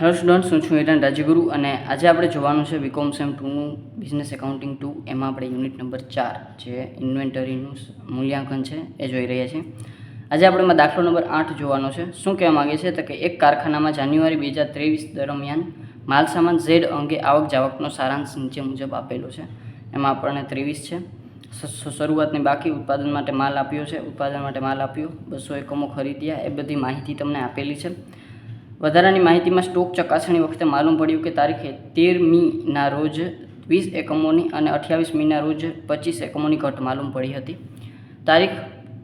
Hello students હું છું હિરણ રાજગુરુ અને આજે આપણે જોવાનું છે બીકોમ સેમ ટુનું બિઝનેસ એકાઉન્ટિંગ ટુ. એમાં આપણે યુનિટ નંબર ચાર જે ઇન્વેન્ટરીનું મૂલ્યાંકન છે એ જોઈ રહ્યા છીએ. આજે આપણે એમાં દાખલો નંબર આઠ જોવાનો છે. શું કહેવા માગે છે? તો કે એક કારખાનામાં જાન્યુઆરી બે હજાર ત્રેવીસ દરમિયાન માલ સામાન ઝેડ અંગે આવક જાવકનો સારાંશ નીચે મુજબ આપેલો છે. એમાં આપણને ત્રેવીસ છે. શરૂઆતની બાકી ઉત્પાદન માટે માલ આપ્યો છે. ઉત્પાદન માટે માલ આપ્યો. બસો એકમો ખરીદ્યા. એ બધી માહિતી તમને આપેલી છે. વધારાની માહિતીમાં સ્ટોક ચકાસણી વખતે માલુમ પડ્યું કે તારીખે તેર મીના રોજ વીસ એકમોની અને અઠ્યાવીસ મીના રોજ પચીસ એકમોની ઘટ માલુમ પડી હતી. તારીખ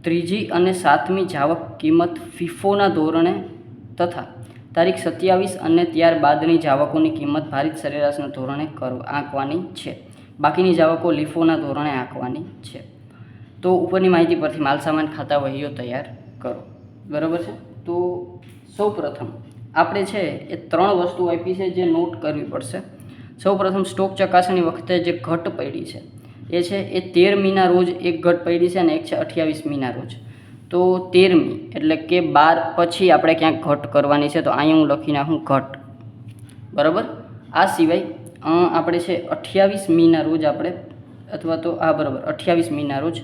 ત્રીજી અને સાતમી જાવક કિંમત ફિફોના ધોરણે તથા તારીખ સત્યાવીસ અને ત્યારબાદની જાવકોની કિંમત ભારત સરેરાશના ધોરણે કર આંકવાની છે. બાકીની જાવકો લીફોના ધોરણે આંકવાની છે. તો ઉપરની માહિતી પરથી માલસામાન ખાતા વહીઓ તૈયાર કરો. બરાબર છે? તો સૌ પ્રથમ આપણે છે એ ત્રણ વસ્તુ આપી છે જે નોટ કરવી પડશે. સૌ પ્રથમ સ્ટોક ચકાસણી વખતે જે ઘટ પડી છે, એ છે એ તેર મીના રોજ એક ઘટ પડી છે અને એક છે અઠ્યાવીસ મીના રોજ. તો તેરમી એટલે કે બાર પછી આપણે ક્યાંક ઘટ કરવાની છે, તો અહીંયા હું લખી નાખું ઘટ. બરાબર? આ સિવાય આપણે છે અઠ્યાવીસ મીના રોજ આપણે, અથવા તો આ બરાબર, અઠ્યાવીસ મીના રોજ,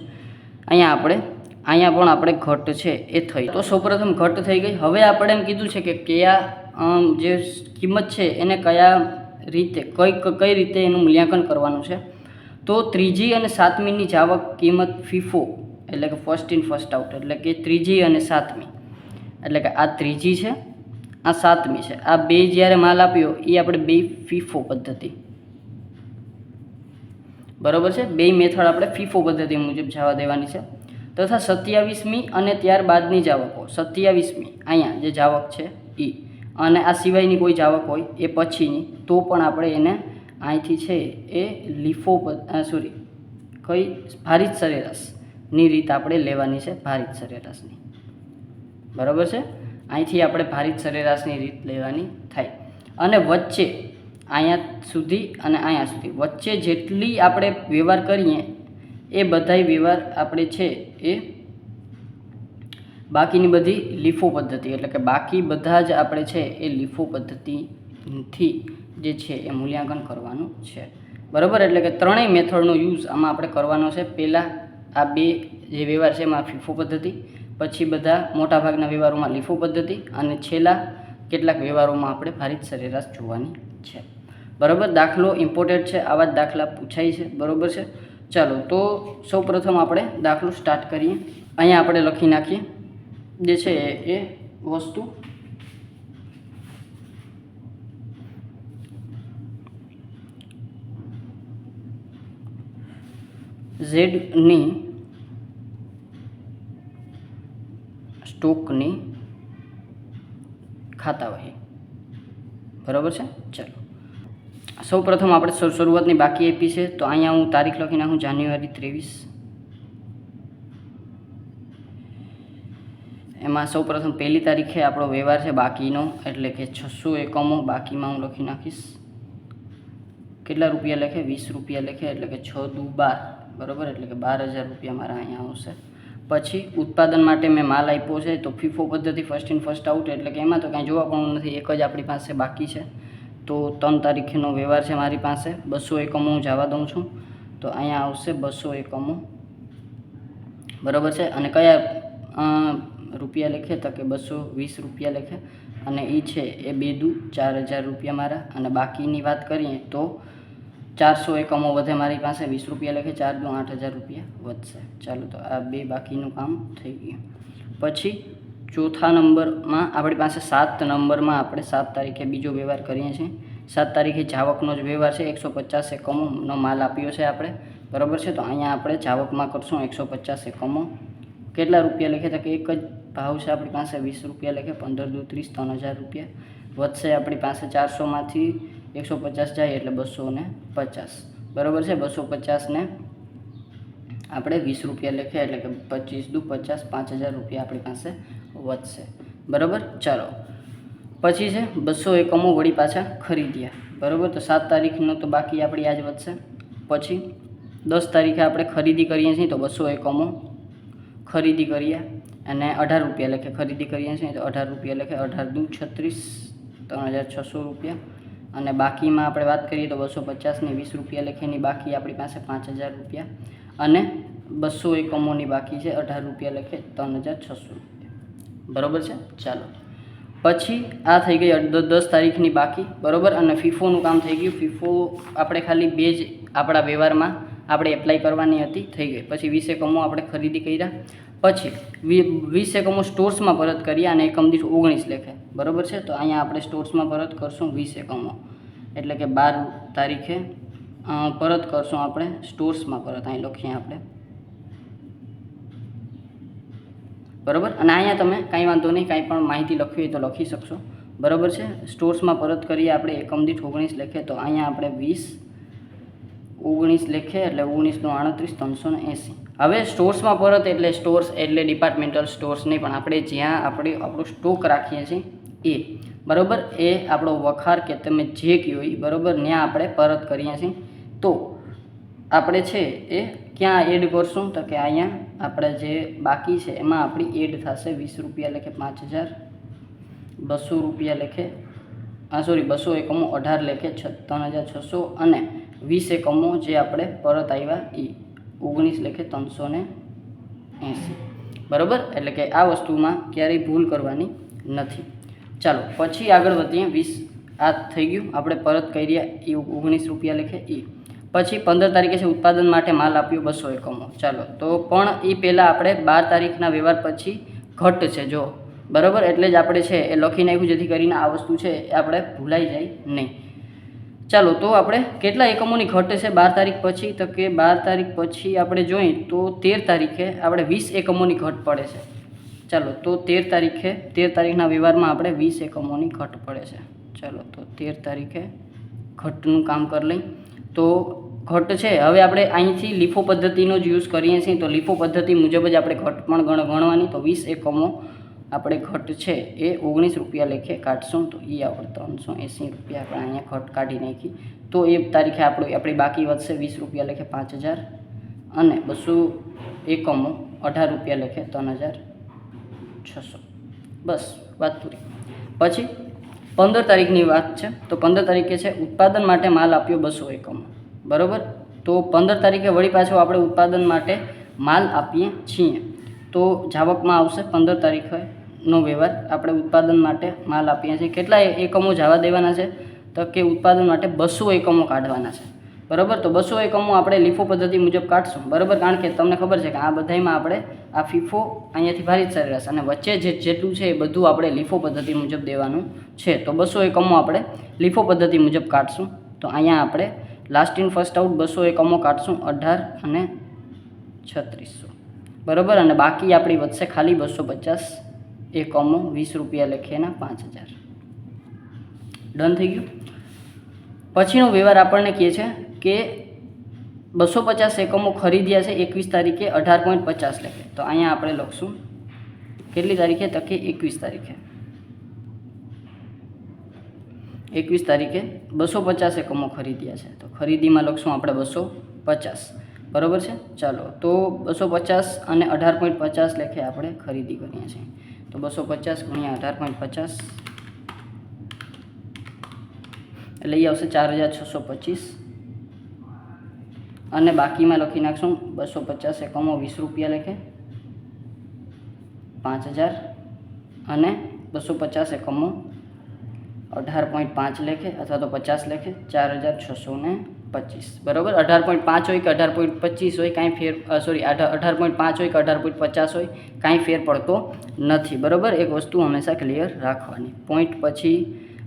અહીંયા આપણે અહીંયા પણ આપણે ઘટ છે, એ થઈ. તો સૌપ્રથમ ઘટ થઈ ગઈ. હવે આપણે એમ કીધું છે કે કયા જે કિંમત છે, એને કયા રીતે, કઈ કઈ રીતે એનું મૂલ્યાંકન કરવાનું છે. તો ત્રીજી અને સાતમીની જાવક કિંમત ફીફો, એટલે કે ફર્સ્ટ ઇન ફર્સ્ટ આઉટ એટલે કે ત્રીજી અને સાતમી. એટલે કે આ ત્રીજી છે, આ સાતમી છે. આ બે જ્યારે માલ આપ્યો, એ આપણે બે ફીફો પદ્ધતિ. બરોબર છે? બે મેથડ આપણે ફીફો પદ્ધતિ મુજબ જવા દેવાની છે. તથા સત્યાવીસમી અને ત્યારબાદની જાવકો. સત્યાવીસમી, અહીંયા જે જાવક છે એ અને આ સિવાયની કોઈ જાવક હોય એ પછીની. તો પણ આપણે એને અહીંથી છે એ લીફો સોરી કઈ ભારિત સરેરાશની રીત આપણે લેવાની છે ભારિત સરેરાશની. બરાબર છે? અહીંથી આપણે ભારિત સરેરાશની રીત લેવાની થાય. અને વચ્ચે, અહીંયા સુધી અને અહીંયા સુધી વચ્ચે જેટલી આપણે વ્યવહાર કરીએ એ બધાય વ્યવહાર આપણે છે એ બાકીની બધી લીફો પદ્ધતિ, એટલે કે બાકી બધા જ આપણે છે એ લીફો પદ્ધતિથી જે છે એ મૂલ્યાંકન કરવાનું છે. બરાબર? એટલે કે ત્રણેય મેથડનો યુઝ આમાં આપણે કરવાનો છે. પહેલાં આ બે જે વ્યવહાર છે એમાં ફીફો પદ્ધતિ, પછી બધા મોટાભાગના વ્યવહારોમાં લીફો પદ્ધતિ અને છેલ્લા કેટલાક વ્યવહારોમાં આપણે ભારિત સરેરાશ જોવાની છે. બરાબર? દાખલો ઇમ્પોર્ટેડ છે, આવા જ દાખલા પૂછાય છે. બરાબર છે? ચાલો તો સૌ પ્રથમ આપણે દાખલો સ્ટાર્ટ કરીએ. અહીંયા આપણે લખી નાખીએ. જે છે એ વસ્તુ. ઝેડની સ્ટોકની ખાતા વહી બરાબર છે? ચાલો. સૌ પ્રથમ આપણે શરૂઆતની બાકી આપી છે. તો અહીંયા હું તારીખ લખી નાખું, જાન્યુઆરી ત્રેવીસ. એમાં સૌ પ્રથમ પહેલી તારીખે આપણો વ્યવહાર છે બાકીનો, એટલે કે છસો એકમો બાકીમાં હું લખી નાખીશ. કેટલા રૂપિયા લખે? વીસ રૂપિયા લખે, એટલે કે છ દુ બાર. બરાબર? એટલે કે બાર હજાર રૂપિયા મારા અહીંયા આવશે. પછી ઉત્પાદન માટે મેં માલ આપ્યો છે, તો ફીફો પદ્ધતિ ફર્સ્ટ ઇન ફર્સ્ટ આઉટ એટલે કે એમાં તો કાંઈ જોવા પણ નથી. એક જ આપણી પાસે બાકી છે. તો ત્રણ તારીખનો વ્યવહાર છે મારી પાસે. બસો એકમો હું જવા દઉં છું. તો અહીંયા આવશે બસો એકમો. બરાબર છે? અને કયા રૂપિયા લખે? તો કે બસો વીસ રૂપિયા લખે. અને એ છે એ બે દુ ચાર હજાર રૂપિયા મારા. અને બાકીની વાત કરીએ તો ચારસો એકમો વધે મારી પાસે. વીસ રૂપિયા લખે, ચાર દુ આઠ હજાર રૂપિયા વધશે. ચાલો તો આ બે બાકીનું કામ થઈ ગયું. પછી ચોથા નંબરમાં આપણી પાસે સાત નંબરમાં આપણે સાત તારીખે બીજો વ્યવહાર કરીએ છીએ. સાત તારીખે જાવકનો જ વ્યવહાર છે. એકસો પચાસ એકમોનો માલ આપ્યો છે આપણે. બરાબર છે? તો અહીંયા આપણે જાવકમાં કરશું એકસો પચાસ એકમો. કેટલા રૂપિયા લખે તો કે એક જ ભાવ છે આપણી પાસે? વીસ રૂપિયા લખે પંદર દુ ત્રીસ, ત્રણ હજાર રૂપિયા. વધશે આપણી પાસે ચારસોમાંથી એકસો પચાસ જાય એટલે બસો ને પચાસ. બરાબર છે? બસો પચાસને આપણે વીસ રૂપિયા લખીએ એટલે કે પચીસ દુ પચાસ, પાંચ હજાર રૂપિયા આપણી પાસે વધશે. બરાબર? ચાલો. પછી છે, બસો એકમો વળી પાછા ખરીદ્યા. બરાબર? તો સાત તારીખનો તો બાકી આપણી આજ વધશે. પછી દસ તારીખે આપણે ખરીદી કરીએ છીએ તો બસો એકમો ખરીદી કરીએ અને અઢાર રૂપિયા લખે. ખરીદી કરીએ છીએ તો અઢાર રૂપિયા લખે. અઢાર દુ છત્રીસ, ત્રણ હજાર છસો રૂપિયા. અને બાકીમાં આપણે વાત કરીએ તો બસો પચાસની વીસ રૂપિયા લખેની બાકી આપણી પાસે પાંચ હજાર રૂપિયા. અને બસો એકમોની બાકી છે, અઢાર રૂપિયા લખે, ત્રણ હજાર છસો. બરોબર છે? ચાલો. પછી આ થઈ ગઈ દસ તારીખની બાકી, બરોબર? અને ફીફોનું કામ થઈ ગયું. ફીફો આપણે ખાલી બે જ આપણા વ્યવહારમાં આપણે એપ્લાય કરવાની હતી, થઈ ગઈ. પછી વીસ એકમો આપણે ખરીદી કર્યા. પછી વીસ એકમો સ્ટોર્સમાં પરત કર્યા અને એકમ દીઠ ઓગણીસ લેખે. બરાબર છે? તો અહીંયા આપણે સ્ટોર્સમાં પરત કરશું વીસ એકમો. એટલે કે બાર તારીખે પરત કરશું આપણે, સ્ટોર્સમાં પરત અહીં લખીએ આપણે. બરોબર? અને અહીંયા તમે કાંઈ વાંધો નહીં, કાંઈ પણ માહિતી લખવી હોય તો લખી શકશો. બરાબર છે? સ્ટોર્સમાં પરત કરીએ આપણે એકમ દીઠ ઓગણીસ લેખે, તો અહીંયા આપણે વીસ, ઓગણીસ લેખે એટલે ઓગણીસનો આડત્રીસ, ત્રણસો ને એંસી. હવે સ્ટોર્સમાં પરત એટલે સ્ટોર્સ એટલે ડિપાર્ટમેન્ટલ સ્ટોર્સ નહીં, પણ આપણે જ્યાં આપણે આપણો સ્ટોક રાખીએ છીએ, એ. બરાબર? એ આપણો વખાર કે તમે જે કહ્યું એ, બરાબર? ત્યાં આપણે પરત કરીએ છીએ. તો આપણે છે એ ક્યાં એડ કરશું તો કે અહીંયા આપણે જે બાકી છે એમાં આપણી એડ થશે વીસ રૂપિયા લેખે પાંચ હજાર, બસો રૂપિયા લેખે હા સોરી બસો એકમો અઢાર લેખે ત્રણ હજાર છસો અને વીસ એકમો જે આપણે પરત આવ્યા એ ઓગણીસ લેખે ત્રણસો ને એંસી. બરાબર? એટલે કે આ વસ્તુમાં ક્યારેય ભૂલ કરવાની નથી. ચાલો, પછી આગળ વધીએ. વીસ આ થઈ ગયું. આપણે પરત કર્યા એ ઓગણીસ રૂપિયા લેખે એ પછી પંદર તારીખે છે ઉત્પાદન માટે માલ આપ્યો બસો એકમો. ચાલો, તો પણ એ પહેલાં આપણે બાર તારીખના વ્યવહાર પછી ઘટ છે, જો. બરાબર? એટલે જ આપણે છે એ લખી નાખ્યું, જેથી કરીને આ વસ્તુ છે એ આપણે ભૂલાઈ જાય નહીં. ચાલો, તો આપણે કેટલા એકમોની ઘટ છે બાર તારીખ પછી? તો કે બાર તારીખ પછી આપણે જોઈએ તો તેર તારીખે આપણે વીસ એકમોની ઘટ પડે છે. ચાલો, તો તેર તારીખે, તેર તારીખના વ્યવહારમાં આપણે વીસ એકમોની ઘટ પડે છે. ચાલો, તો તેર તારીખે ઘટનું કામ કરી લઈ. તો ઘટ છે. હવે આપણે અહીંથી લીફો પદ્ધતિનો જ યુઝ કરીએ છીએ. તો લીફો પદ્ધતિ મુજબ જ આપણે ઘટ પણ ગણ, ગણવાની. તો વીસ એકમો આપણે ઘટ છે. એ ઓગણીસ રૂપિયા લેખે કાઢશું. તો એ આપણે ત્રણસો એંસી રૂપિયા આપણે અહીંયા ઘટ કાઢી નાખી. તો એ તારીખે આપણું, આપણી બાકી વધશે વીસ રૂપિયા લેખે પાંચ હજાર. અને બસો એકમો અઢાર રૂપિયા લેખે ત્રણ હજાર છસો. બસ, વાત પૂરી. પછી પંદર તારીખની વાત છે. તો પંદર તારીખે છે, ઉત્પાદન માટે માલ આપ્યો બસો એકમ. બરાબર? તો પંદર તારીખે વળી પાછો આપણે ઉત્પાદન માટે માલ આપીએ છીએ. તો જાવકમાં આવશે પંદર તારીખેનો વ્યવહાર. આપણે ઉત્પાદન માટે માલ આપીએ છીએ. કેટલા એકમો જવા દેવાના છે? તો કે ઉત્પાદન માટે બસો એકમો કાઢવાના છે. બરાબર? તો બસો એકમો આપણે લીફો પદ્ધતિ મુજબ કાઢશું. બરાબર? કારણ કે તમને ખબર છે કે આ બધામાં આપણે આ ફીફો અહીંયાથી ભારી સરેરાશ. અને વચ્ચે જે જેટલું છે એ બધું આપણે લીફો પદ્ધતિ મુજબ દેવાનું છે. તો બસો એકમો આપણે લીફો પદ્ધતિ મુજબ કાઢશું. તો અહીંયા આપણે લાસ્ટ ઇન ફર્સ્ટ આઉટ બસો એકમો કાઢશું અઢાર અને છત્રીસો. બરાબર? અને બાકી આપણી વધશે ખાલી બસો પચાસ એકમો વીસ રૂપિયા લેખેના પાંચ હજાર. ડન થઈ ગયું? પછીનો વ્યવહાર આપણને કહે છે કે બસો પચાસ એકમો ખરીદ્યા છે એકવીસ તારીખે અઢાર પોઈન્ટ પચાસ લખે. તો અહીંયા આપણે લખશું. કેટલી તારીખે? તકે એકવીસ તારીખે. એકવીસ તારીખે બસો પચાસ એકમો ખરીદ્યા છે. તો ખરીદીમાં લખશું આપણે બસો પચાસ. બરાબર છે? ચાલો, તો બસો પચાસ અને અઢાર પોઈન્ટ પચાસ લેખે આપણે ખરીદી કરીએ છીએ. તો બસો પચાસ ગુણ્યા અઢાર પોઈન્ટ પચાસ એટલે એ આવશે ચાર હજાર છસો પચીસ. અને બાકીમાં લખી નાખશું બસો પચાસ એકમો વીસ રૂપિયા લેખે પાંચ હજાર અને બસો પચાસ એકમો અઢાર પોઈન્ટ પાંચ લેખે અથવા તો પચાસ લેખે ચાર હજાર છસો ને પચીસ. બરાબર? અઢાર પોઈન્ટ પાંચ હોય કે અઢાર પોઈન્ટ પચીસ હોય, કાંઈ ફેર સોરી અઢાર પોઈન્ટ પાંચ હોય કે અઢાર પોઈન્ટ પચાસ હોય, કાંઈ ફેર પડતો નથી. બરાબર? એક વસ્તુ હંમેશા ક્લિયર રાખવાની. પોઈન્ટ પછી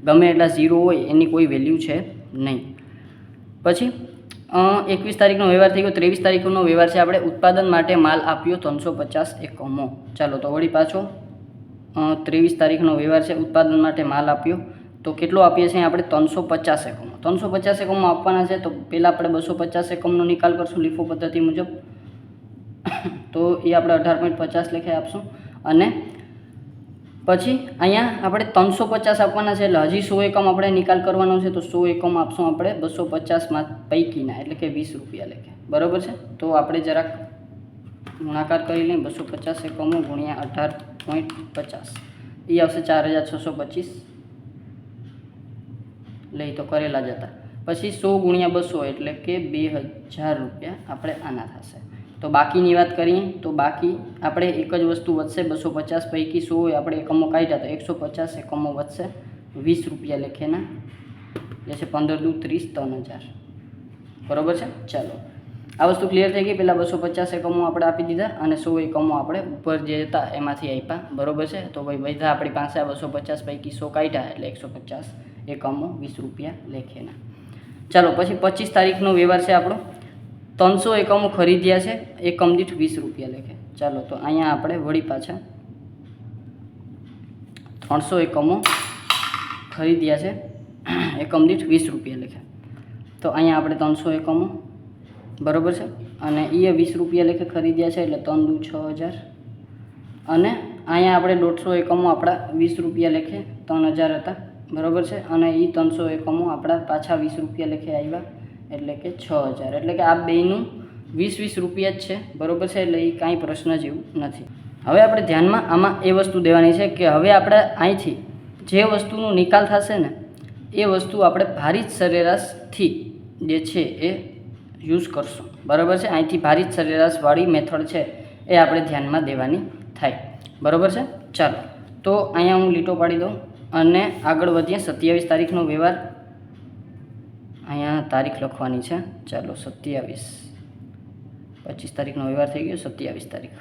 ગમે એટલા ઝીરો હોય, એની કોઈ વેલ્યુ છે નહીં. પછી એકવીસ તારીખનો વ્યવહાર થઈ ગયો, ત્રેવીસ તારીખનો વ્યવહાર છે. આપણે ઉત્પાદન માટે માલ આપ્યો ત્રણસો પચાસ એકમો. ચાલો તો વળી પાછો ત્રેવીસ તારીખનો વ્યવહાર છે. ઉત્પાદન માટે માલ આપ્યો તો કેટલો આપીએ છીએ આપણે? ત્રણસો પચાસ એકમો. ત્રણસો પચાસ એકમો આપવાના છે, તો પહેલાં આપણે બસો પચાસ એકમનો નિકાલ કરશું લીફો પદ્ધતિ મુજબ. તો એ આપણે અઢાર પોઈન્ટ પચાસ લેખે આપશું. અને પછી અહીંયા આપણે ત્રણસો પચાસ આપવાના છે, એટલે હજી સો એકમ આપણે નિકાલ કરવાનો છે, તો સો એકમ આપશું આપણે બસો પચાસમાં પૈકીના, એટલે કે વીસ રૂપિયા લેખે. બરાબર છે? તો આપણે જરાક ગુણાકાર કરી લઈએ, બસો પચાસ એકમો ગુણ્યા અઢાર પોઈન્ટ પચાસ. એ આવશે ચાર હજાર છસો પચીસ. લઈ તો કરેલા જ હતા. પછી સો ગુણ્યા બસો એટલે કે બે હજાર રૂપિયા આપણે આના થશે. તો બાકીની વાત કરીએ, તો બાકી આપણે એક જ વસ્તુ વધશે, બસો પચાસ પૈકી સો આપણે એકમો કાઢ્યા તો એકસો પચાસ એકમો વધશે વીસ રૂપિયા લેખેના. જે છે પંદર દુ ત્રીસ ત્રણ હજાર. બરોબર છે? ચાલો. આ વસ્તુ ક્લિયર થઈ ગઈ? પહેલાં બસો પચાસ એકમો આપણે આપી દીધા અને સો એકમો આપણે ઉપર જે હતા એમાંથી આપ્યા. બરોબર છે? તો ભાઈ બધા આપણી પાસે આ બસો પચાસ પૈકી સો કાઢ્યા એટલે એકસો પચાસ એકમો વીસ રૂપિયા લેખેના. ચાલો, પછી પચીસ તારીખનો વ્યવહાર છે આપણો. ત્રણસો એકમો ખરીદ્યા છે, એકમ દીઠ વીસ રૂપિયા લેખે. ચાલો, તો અહીંયા આપણે વળી પાછા ત્રણસો એકમો ખરીદ્યા છે, એકમ દીઠ વીસ રૂપિયા લેખે. તો અહીંયા આપણે ત્રણસો એકમો બરોબર છે? અને એ વીસ રૂપિયા લેખે ખરીદ્યા છે, એટલે ત્રણ દુ છ હજાર. અને અહીંયા આપણે દોઢસો એકમો આપણા વીસ રૂપિયા લેખે, ત્રણ હજાર હતા. બરોબર છે? અને એ ત્રણસો એકમો આપણા પાછા વીસ રૂપિયા લેખે આવ્યા એટલે કે છ હજાર. એટલે કે આ બેનું વીસ વીસ રૂપિયા જ છે. બરોબર છે? એટલે એ કાંઈ પ્રશ્ન જેવું નથી. હવે આપણે ધ્યાનમાં આમાં એ વસ્તુ દેવાની છે કે હવે આપણે અહીંથી જે વસ્તુનો નિકાલ થશે ને, એ વસ્તુ આપણે ભારિત સરેરાશથી જે છે એ યુઝ કરશું. બરાબર છે? અહીંથી ભારિત સરેરાશવાળી મેથડ છે એ આપણે ધ્યાનમાં દેવાની થાય. બરાબર છે? ચાલો. તો અહીંયા હું લીટો પાડી દઉં. અને આગળ વધીએ, સત્યાવીસ તારીખનો વ્યવહાર. અહીંયા તારીખ લખવાની છે. ચાલો, સત્યાવીસ. પચીસ તારીખનો વ્યવહાર થઈ ગયો, સત્યાવીસ તારીખ.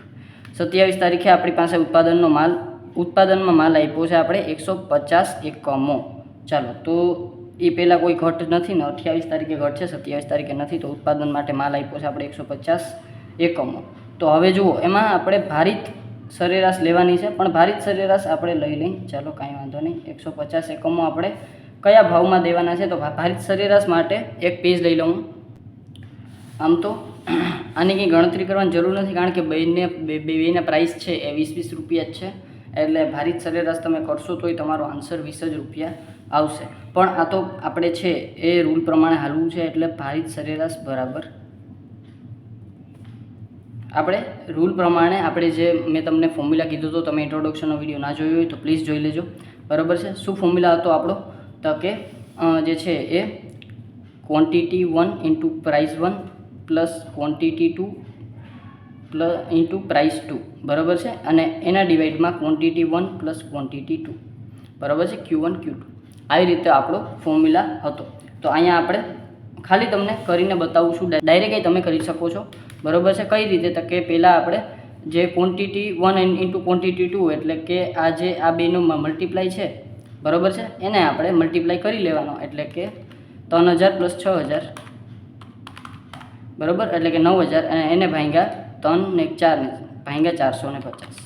સત્યાવીસ તારીખે આપણી પાસે ઉત્પાદનનો માલ, ઉત્પાદનમાં માલ આપ્યો છે આપણે એકસો પચાસ એકમો. ચાલો, તો એ પહેલાં કોઈ ઘટ નથી ને અઠ્યાવીસ તારીખે ઘટ છે, સત્યાવીસ તારીખે નથી, તો ઉત્પાદન માટે માલ આપ્યો છે આપણે એકસો પચાસ એકમો. તો હવે જુઓ, એમાં આપણે ભારિત સરેરાશ લેવાની છે, પણ ભારિત સરેરાશ આપણે લઈ લઈ ચાલો, કાંઈ વાંધો નહીં. એકસો પચાસ એકમો આપણે કયા ભાવમાં દેવાના છે, તો ભારિત સરેરાશ માટે એક પેજ લઈ લઉં આમ તો આની કંઈ ગણતરી કરવાની જરૂર નથી, કારણ કે બેને, બે- બેના પ્રાઇસ છે એ વીસ વીસ રૂપિયા જ છે. એટલે ભારિત સરેરાશ તમે કરશો તોય તમારો આન્સર વીસ જ રૂપિયા આવશે. પણ આ તો આપણે છે, એ રૂલ પ્રમાણે હાલવું છે, એટલે ભારિત સરેરાશ બરાબર આપણે રૂલ પ્રમાણે આપણે જે મેં તમને ફોર્મ્યુલા કીધું તો તમે ઇન્ટ્રોડક્શનનો વીડિયો ના જોયો હોય તો પ્લીઝ જોઈ લેજો. બરાબર છે? શું ફોર્મ્યુલા હતો આપણો? તો કે જે છે એ quantity one into price one plus quantity two plus into price two બરાબર છે? અને એના ડિવાઇડમાં quantity one plus quantity two બરાબર છે? ક્યુ વન ક્યુ ટુ આવી રીતે આપણો ફોર્મ્યુલા હતો. તો અહીંયા આપણે ખાલી તમને કરીને બતાવું છું. ડાયરેક્ટ તમે કરી શકો છો. બરાબર છે? કઈ રીતે? તો કે પહેલાં આપણે જે quantity one into quantity two એટલે કે આ જે આ બેનું મલ્ટીપ્લાય છે, બરાબર છે? એને આપણે મલ્ટીપ્લાય કરી લેવાનો. એટલે કે ત્રણ હજાર પ્લસ છ હજાર, બરાબર? એટલે કે નવ હજાર, અને એને ભાંગ્યા ત્રણ ને ચાર ને, ભાંગ્યા ચારસો ને પચાસ,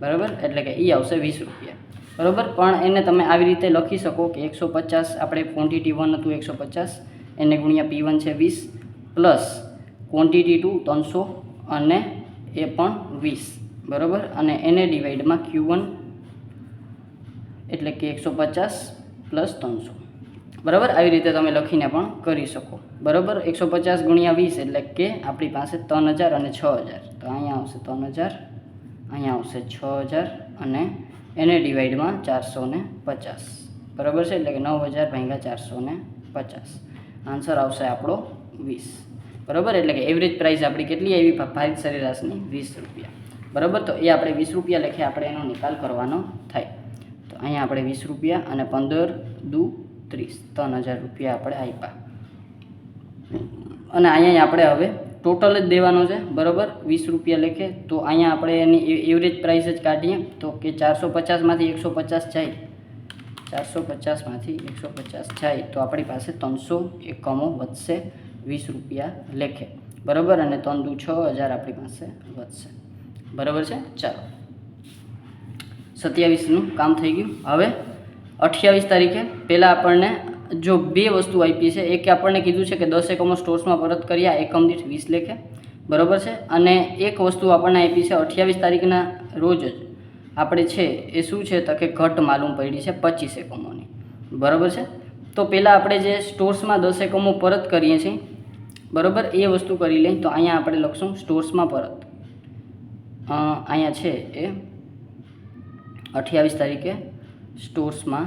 બરાબર? એટલે કે એ આવશે વીસ રૂપિયા, બરાબર? પણ એને તમે આવી રીતે લખી શકો કે એકસો પચાસ, આપણે ક્વોન્ટિટી વન હતું એકસો પચાસ, એને ગુણ્યા પી વન છે વીસ પ્લસ ક્વોન્ટિટી ટુ ત્રણસો અને એ પણ વીસ. બરાબર? અને એને ડિવાઈડમાં ક્યુ વન એટલે કે એકસો પચાસ પ્લસ ત્રણસો. બરાબર? આવી રીતે તમે લખીને પણ કરી શકો. બરાબર? એકસો પચાસ ગુણ્યા વીસ એટલે કે આપણી પાસે ત્રણ હજાર અને છ હજાર. તો અહીંયા આવશે ત્રણ હજાર, અહીંયા આવશે છ હજાર અને એને ડિવાઈડમાં ચારસો ને પચાસ. બરાબર છે? એટલે કે નવ હજાર ભાગ્યા ચારસો ને પચાસ. આન્સર આવશે આપણો વીસ. બરાબર? એટલે કે એવરેજ પ્રાઇસ આપણી કેટલી આવી? ભારત સરેરાશની વીસ રૂપિયા. બરાબર? તો એ આપણે વીસ રૂપિયા લખે, આપણે એનો નિકાલ કરવાનો થાય. તો અહીંયા આપણે વીસ રૂપિયા અને પંદર દુ ત્રીસ, ત્રણ હજાર રૂપિયા આપણે આપ્યા અને અહીંયા આપણે હવે ટોટલ જ દેવાનો છે, બરાબર? વીસ રૂપિયા લેખે, તો અહીંયા આપણે એની એવરેજ પ્રાઇસ જ કાઢીએ, તો કે ચારસો પચાસમાંથી એકસો પચાસ જાય. ચારસો પચાસમાંથી એકસો પચાસ જાય, તો આપણી પાસે ત્રણસો એકમો વધશે. વીસ રૂપિયા લેખે. બરાબર? અને ત્રણ દુ છ હજાર આપણી પાસે વધશે. બરાબર છે? ચાલો. સત્યાવીસનું કામ થઈ ગયું. હવે અઠ્યાવીસ તારીખે પહેલાં આપણને જો બે વસ્તુ આપી છે, એક આપણને કીધું છે કે દસ એકમો સ્ટોર્સમાં પરત કર્યા, એકમ દીઠ વીસ લેખે. બરાબર છે? અને એક વસ્તુ આપણને આપી છે અઠ્યાવીસ તારીખના રોજ જ. આપણે છે એ શું છે તો કે ઘટ માલુમ પડી છે પચીસ એકમોની. બરાબર છે? તો પહેલાં આપણે જે સ્ટોર્સમાં દસ એકમો પરત કરીએ છીએ બરાબર? એ વસ્તુ કરી લઈએ તો અહીંયા આપણે લખશું સ્ટોર્સમાં પરત. અહીંયા છે એ. અઠ્યાવીસ તારીખે સ્ટોર્સમાં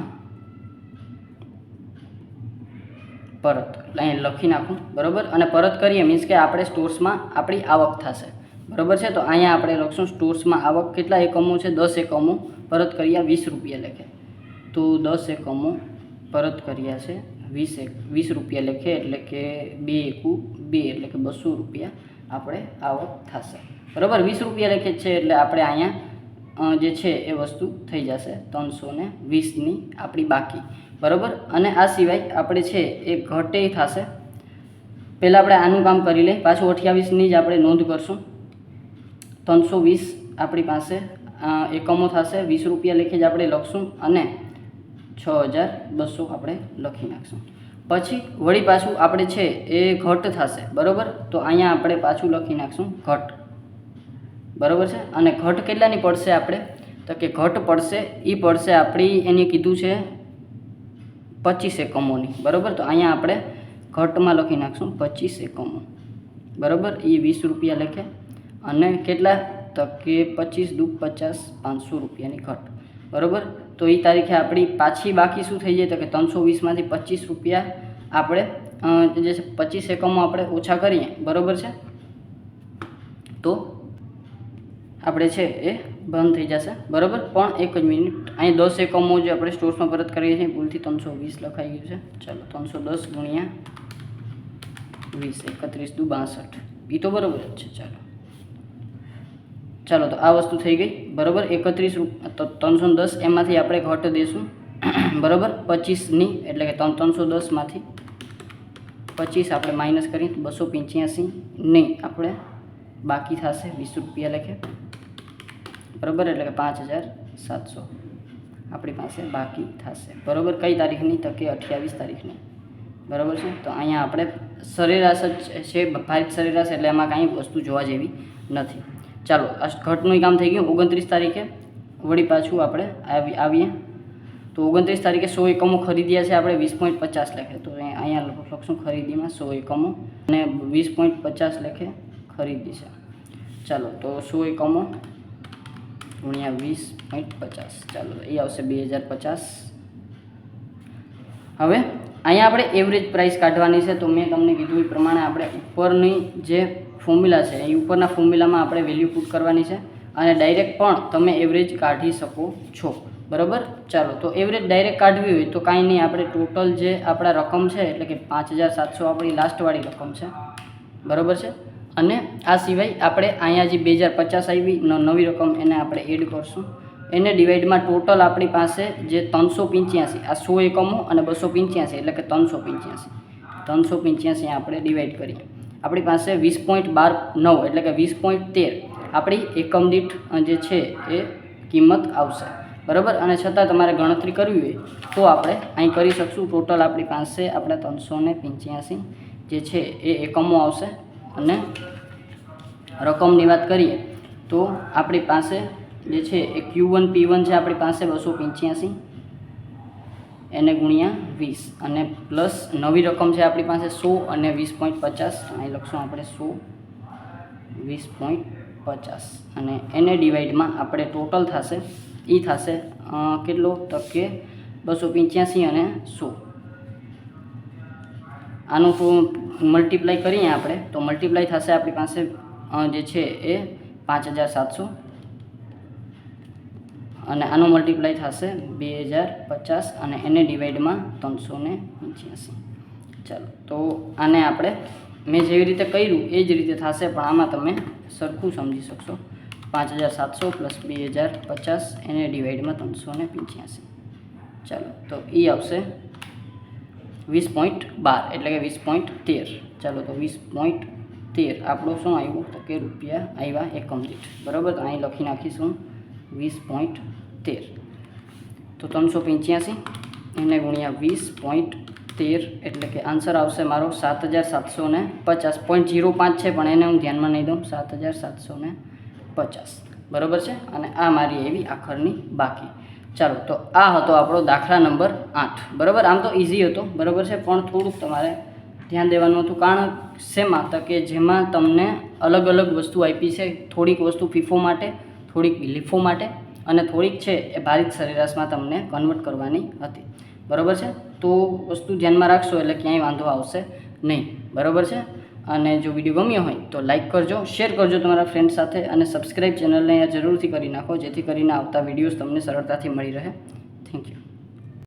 પરત. અહીં લખી નાખું. બરાબર? અને પરત કરીએ મીન્સ કે આપણે સ્ટોર્સમાં આપણી આવક થશે. બરાબર છે? તો અહીંયા આપણે લખશું સ્ટોર્સમાં આવક કેટલા એકમો છે? દસ એકમો પરત કર્યા વીસ રૂપિયા લેખે. તો દસ એકમો પરત કર્યા છે. વીસ એક, વીસ રૂપિયા લખે એટલે કે બે એકુ બે એટલે કે બસો રૂપિયા આપણે આવક થશે. બરાબર? વીસ રૂપિયા લેખે છે એટલે આપણે અહીંયા જે છે એ વસ્તુ થઈ જશે ત્રણસો ને વીસની આપણી બાકી. બરાબર? અને આ સિવાય આપણે છે એ ઘટે થશે. પહેલાં આપણે આનું કામ કરી લઈએ. પાછું અઠ્યાવીસની જ આપણે નોંધ કરશું. ત્રણસો વીસ આપણી પાસે એકમો થશે. વીસ રૂપિયા લખે જ આપણે લખશું અને છ હજાર બસો આપણે લખી નાખશું. પછી વળી પાછું આપણે છે એ ઘટ થશે, બરાબર? તો અહીંયા આપણે પાછું લખી નાખશું ઘટ. બરાબર છે? અને ઘટ કેટલાની પડશે આપણે? તો કે ઘટ પડશે એ પડશે આપણી એને કીધું છે પચીસ એકમોની, બરાબર? તો અહીંયા આપણે ઘટમાં લખી નાખશું પચીસ એકમો. બરાબર? એ વીસ રૂપિયા લખે. અને કેટલા? તો કે પચીસ દુ પચાસ પાંચસો રૂપિયાની ઘટ. બરાબર? તો એ તારીખે આપણી પાછી બાકી શું થઈ જાય તો કે ત્રણસો વીસમાંથી પચીસ રૂપિયા આપણે જે છે પચીસ એકમો આપણે ઓછા કરીએ, બરાબર છે? તો આપણે છે એ બંધ થઈ જશે, બરાબર? પણ એક જ મિનિટ, અહીં દસ એકમો જે આપણે સ્ટોર્સમાં પરત કરીએ છીએ, ભૂલથી ત્રણસો વીસ લખાઈ ગયું છે. ચાલો, ત્રણસો દસ ગુણ્યા વીસ, એકત્રીસ દુ બાસઠ. એ તો બરાબર જ છે, ચાલો. ચાલો તો આ વસ્તુ થઈ ગઈ. બરાબર? એકત્રીસ તો ત્રણસો દસ એમાંથી આપણે ઘટ દઈશું. બરાબર? પચીસની એટલે કે ત્રણ ત્રણસો દસમાંથી પચીસ આપણે માઇનસ કરી બસો પંચ્યાસી નહીં આપણે બાકી થશે વીસ રૂપિયા લખે. બરાબર? એટલે કે પાંચ હજાર સાતસો આપણી પાસે બાકી થશે. બરાબર? કઈ તારીખની? તો કે અઠ્યાવીસ તારીખની. બરાબર છે? તો અહીંયા આપણે સરેરાશ જ છે. ભારત સરેરાશ એટલે એમાં કાંઈ વસ્તુ જોવા જેવી નથી. ચાલો, આ ઘટનું કામ થઈ ગયું. ઓગણત્રીસ તારીખે વળી પાછું આપણે આવી, આવીએ. તો ઓગણત્રીસ તારીખે સો એકમો ખરીદ્યા છે આપણે, વીસ પોઈન્ટ પચાસ લેખે. તો અહીં- અહીંયા લખશું ખરીદીમાં સો એકમો અને વીસ પોઈન્ટ પચાસ લેખે ખરીદી છે. ચાલો, તો સો એકમો ગુણ્યા વીસ પોઈન્ટ પચાસ. ચાલો, એ આવશે બે હજાર પચાસ. હવે, અહીંયા આપણે એવરેજ પ્રાઇસ કાઢવાની છે. તો મેં તમને કીધું એ પ્રમાણે આપણે ઉપરની જે ફોર્મ્યુલા છે. એ ઉપરના ફોર્મ્યુલામાં આપણે વેલ્યુ પુટ કરવાની છે અને ડાયરેક્ટ પણ તમે એવરેજ કાઢી શકો છો. બરાબર? ચાલો, તો એવરેજ ડાયરેક્ટ કાઢવી હોય તો કાંઈ નહીં, આપણે ટોટલ જે આપણા રકમ છે, એટલે કે પાંચ હજાર સાતસો આપણી લાસ્ટવાળી રકમ છે. બરાબર છે? અને આ સિવાય આપણે અહીંયા જે બે હજાર પચાસ આવી નવી રકમ એને આપણે એડ કરશું. એને ડિવાઈડમાં ટોટલ આપણી પાસે જે ત્રણસો પંચ્યાસી, આ સો એકમો અને બસો પંચ્યાસી, એટલે કે ત્રણસો પંચ્યાસી. ત્રણસો પંચ્યાસી આપણે ડિવાઈડ કરીએ. આપણી પાસે વીસ પોઈન્ટ બાર નવ એટલે કે વીસ પોઈન્ટ તેર. આપણી એકમ દીઠ જે છે એ કિંમત આવશે. બરાબર? અને છતાં તમારે ગણતરી કરવી હોય તો આપણે અહીં કરી શકશું. ટોટલ આપણી પાસે આપણે ત્રણસો ને પંચ્યાસી જે છે એ એકમો આવશે. અને રકમની વાત કરીએ તો આપણી પાસે જે છે એ ક્યુ વન પી વન છે આપણી પાસે બસો પંચ્યાસી. એને ગુણ્યા વીસ. અને પ્લસ નવી રકમ છે આપણી પાસે સો અને વીસ પોઈન્ટ પચાસ. અહીં લખશું આપણે સો, વીસ પોઈન્ટ પચાસ. અને એને ડિવાઈડમાં આપણે ટોટલ થશે. એ થશે કેટલો? તો કે બસો પંચ્યાસી અને સો. આનું તો મલ્ટીપ્લાય કરીએ આપણે, તો મલ્ટીપ્લાય થશે આપણી પાસે જે છે એ પાંચ હજાર સાતસો. અને આનું મલ્ટીપ્લાય થશે બે હજાર પચાસ અને એને ડિવાઈડમાં ત્રણસો ને પંચ્યાસી. ચાલો, તો આને આપણે મેં જેવી રીતે કર્યું એ જ રીતે થશે, પણ આમાં તમે સરખું સમજી શકશો. પાંચ હજાર સાતસો પ્લસ બે હજાર પચાસ, એને ડિવાઈડમાં ત્રણસો ને પંચ્યાસી. ચાલો, તો એ આવશે વીસ પોઈન્ટ બાર, એટલે કે વીસ પોઈન્ટ તેર. ચાલો, તો વીસ પોઈન્ટ તેર આપણું શું આવ્યું? તો કે રૂપિયા આવ્યા એકમ દીઠ. બરાબર? તો અહીં લખી નાખીશું વીસ પોઈન્ટ તેર. તો ત્રણસો પંચ્યાસી એને ગુણ્યા વીસ પોઈન્ટ તેર એટલે કે આન્સર આવશે મારો સાત હજાર સાતસો ને પચાસ. પોઈન્ટ જીરો પાંચ છે, પણ એને હું ધ્યાનમાં નહીં દઉં. સાત હજાર સાતસો ને પચાસ. બરાબર છે? અને આ મારી એવી આખરની બાકી. ચાલો, તો આ હતો આપણો દાખલા નંબર આઠ. બરાબર? આમ તો ઇઝી હતો. બરાબર છે? પણ થોડુંક તમારે ધ્યાન દેવાનું હતું. કારણ શેમાં તો કે જેમાં તમને અલગ અલગ વસ્તુ આપી છે. થોડીક વસ્તુ ફીફો માટે, થોડીક લીફો માટે. અને થોડીક છે એ ભારિત સરેરાશમાં તમને કન્વર્ટ કરવાની હતી. બરાબર છે? તો વસ્તુ ધ્યાનમાં રાખશો એટલે ક્યાંય વાંધો આવશે નહીં. બરાબર છે? અને જો વીડિયો ગમ્યો હોય તો લાઇક કરજો શેર કરજો તમારા ફ્રેન્ડ સાથે અને સબસ્ક્રાઈબ ચેનલને જરૂરથી કરી નાખો, જેથી કરીને આવતા વિડીયોઝ તમને સરળતાથી મળી રહે. Thank you